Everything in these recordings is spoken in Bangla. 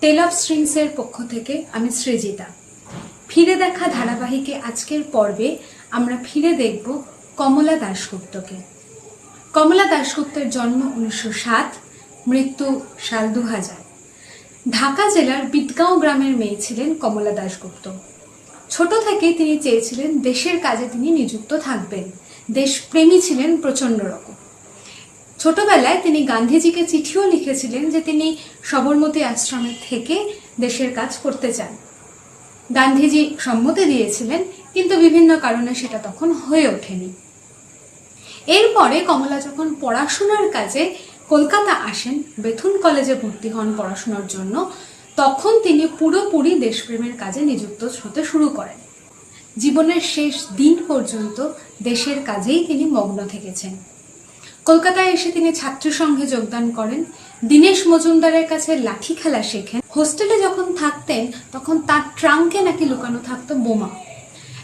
টেল অফ স্ট্রিংসের পক্ষ থেকে আমি সৃজিতা। ফিরে দেখা ধারাবাহিকে আজকের পর্বে আমরা ফিরে দেখব কমলা দাশগুপ্তকে। কমলা দাশগুপ্তের জন্ম উনিশশো সাত, মৃত্যু সাল দু হাজার ঢাকা জেলার বিদগাঁও গ্রামের মেয়ে ছিলেন কমলা দাশগুপ্ত। ছোট থেকেই তিনি চেয়েছিলেন দেশের কাজে তিনি নিযুক্ত থাকবেন। দেশপ্রেমী ছিলেন প্রচণ্ড রকম। ছোটবেলায় তিনি গান্ধীজিকে চিঠিও লিখেছিলেন যে তিনি সবরমতী আশ্রমে থেকে দেশের কাজ করতে চান। গান্ধীজি সম্মতি দিয়েছিলেন, কিন্তু বিভিন্ন কারণে সেটা তখন হয়ে ওঠেনি। এরপরে কমলা যখন পড়াশোনার কাজে কলকাতা আসেন, বেথুন কলেজে ভর্তি হন পড়াশোনার জন্য, তখন তিনি পুরোপুরি দেশপ্রেমের কাজে নিযুক্ত হতে শুরু করেন। জীবনের শেষ দিন পর্যন্ত দেশের কাজেই তিনি মগ্ন থেকেছেন। কলকাতায় এসে তিনি ছাত্র সংঘে যোগদান করেন। দীনেশ মজুমদারের কাছে লাঠি খেলা শেখেন। হোস্টেলে যখন থাকতেন, তখন তার ট্রাঙ্কে নাকি লুকানো থাকতো বোমা।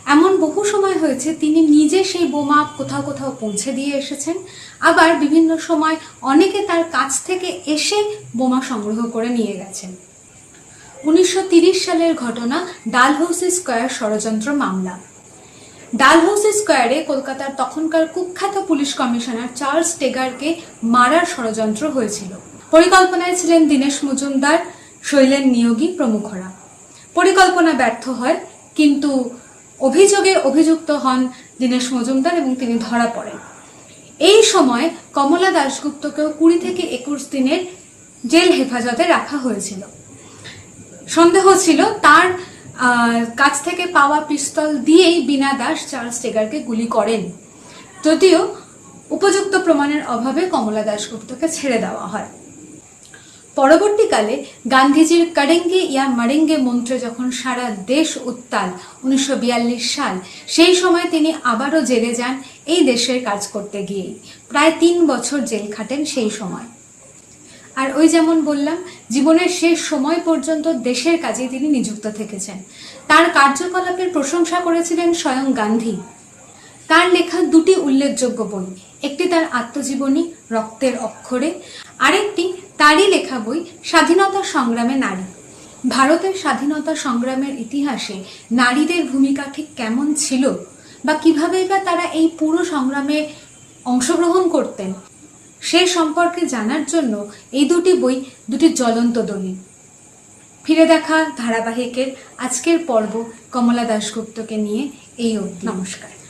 এমন বহু সময় হয়েছে, তিনি নিজে সেই বোমা কোথাও কোথাও পৌঁছে দিয়ে এসেছেন। আবার বিভিন্ন সময় অনেকে তার কাছ থেকে এসে বোমা সংগ্রহ করে নিয়ে গেছেন। উনিশশো সালের ঘটনা ডালহৌসি স্কোয়ার ষড়যন্ত্র মামলা। ডালহৌসি স্কোয়ারে কলকাতার তখনকার কুখ্যাত পুলিশ কমিশনার চার্লস টেগারকে মারার ষড়যন্ত্র হয়েছিল। পরিকল্পনায় ছিলেন দীনেশ মজুমদার, শৈলেন নিয়োগী প্রমুখরা। পরিকল্পনা ব্যর্থ হয়, কিন্তু অভিযোগে অভিযুক্ত হন দীনেশ মজুমদার এবং তিনি ধরা পড়েন। এই সময় কমলা দাশগুপ্তকেও কুড়ি থেকে একুশ দিনের জেল হেফাজতে রাখা হয়েছিল। সন্দেহ ছিল তার কাছ থেকে পাওয়া পিস্তল দিয়েই বিনা দাস চার্লস টেগারকে গুলি করেন। যদিও উপযুক্ত প্রমাণের অভাবে কমলা দাশগুপ্তকে ছেড়ে দেওয়া হয়। পরবর্তীকালে গান্ধীজির করেঙ্গে ইয়া মারেঙ্গে মন্ত্রে যখন সারা দেশ উত্তাল, উনিশশো বিয়াল্লিশ সাল, সেই সময় তিনি আবারও জেলে যান এই দেশের কাজ করতে গিয়েই। প্রায় তিন বছর জেল খাটেন সেই সময়। আর ওই যেমন বললাম, জীবনের শেষ সময় পর্যন্ত দেশের কাজে তিনি নিযুক্ত থেকেছেন। তার কার্যকলাপের প্রশংসা করেছিলেন স্বয়ং গান্ধী। তার লেখা দুটি উল্লেখযোগ্য বই, একটি তার আত্মজীবনী, রক্তের অক্ষরে, আরেকটি তারই লেখা বই, স্বাধীনতা সংগ্রামে নারী। ভারতের স্বাধীনতা সংগ্রামের ইতিহাসে নারীদের ভূমিকা ঠিক কেমন ছিল বা কীভাবে বা তারা এই পুরো সংগ্রামে অংশগ্রহণ করতেন সে সম্পর্কে জানার জন্য এই দুটি বই দুটি জ্বলন্ত দলিল ফিরে দেখা ধারাবাহিকের আজকের পর্ব কমলা দাশগুপ্তকে নিয়ে এই অবধি। নমস্কার।